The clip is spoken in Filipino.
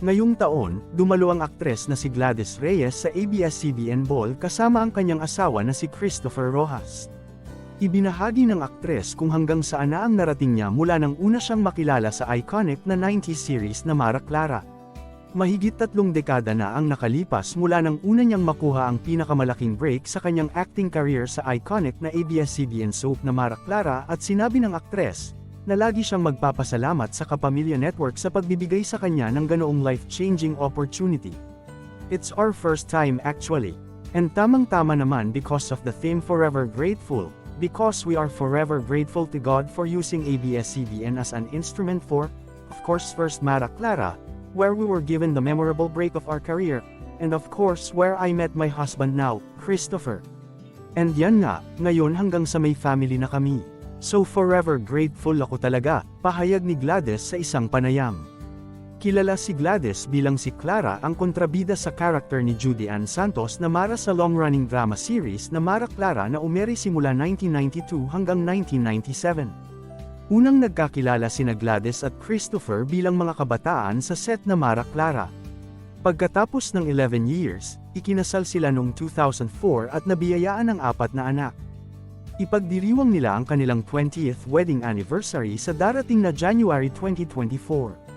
Ngayong taon, dumalo ang aktres na si Gladys Reyes sa ABS-CBN Ball kasama ang kanyang asawa na si Christopher Rojas. Ibinahagi ng aktres kung hanggang saan na ang narating niya mula nang una siyang makilala sa iconic na 90s series na Mara Clara. Mahigit tatlong dekada na ang nakalipas mula nang una niyang makuha ang pinakamalaking break sa kanyang acting career sa iconic na ABS-CBN soap na Mara Clara at sinabi ng aktres, na lagi siyang magpapasalamat sa Kapamilya Network sa pagbibigay sa kanya ng ganoong life-changing opportunity. It's our first time actually. And tamang-tama naman because of the theme Forever Grateful, because we are forever grateful to God for using ABS-CBN as an instrument for, of course first Mara Clara, where we were given the memorable break of our career, and of course where I met my husband now, Christopher. And yan nga, ngayon hanggang sa may family na kami. So forever grateful ako talaga, pahayag ni Gladys sa isang panayam. Kilala si Gladys bilang si Clara ang kontrabida sa karakter ni Judy Ann Santos na Mara sa long-running drama series na Mara Clara na umeri simula 1992 hanggang 1997. Unang nagkakilala sina Gladys at Christopher bilang mga kabataan sa set na Mara Clara. Pagkatapos ng 11 years, ikinasal sila noong 2004 at nabiyayaan ng apat na anak. Ipagdiriwang nila ang kanilang 20th wedding anniversary sa darating na January 2024.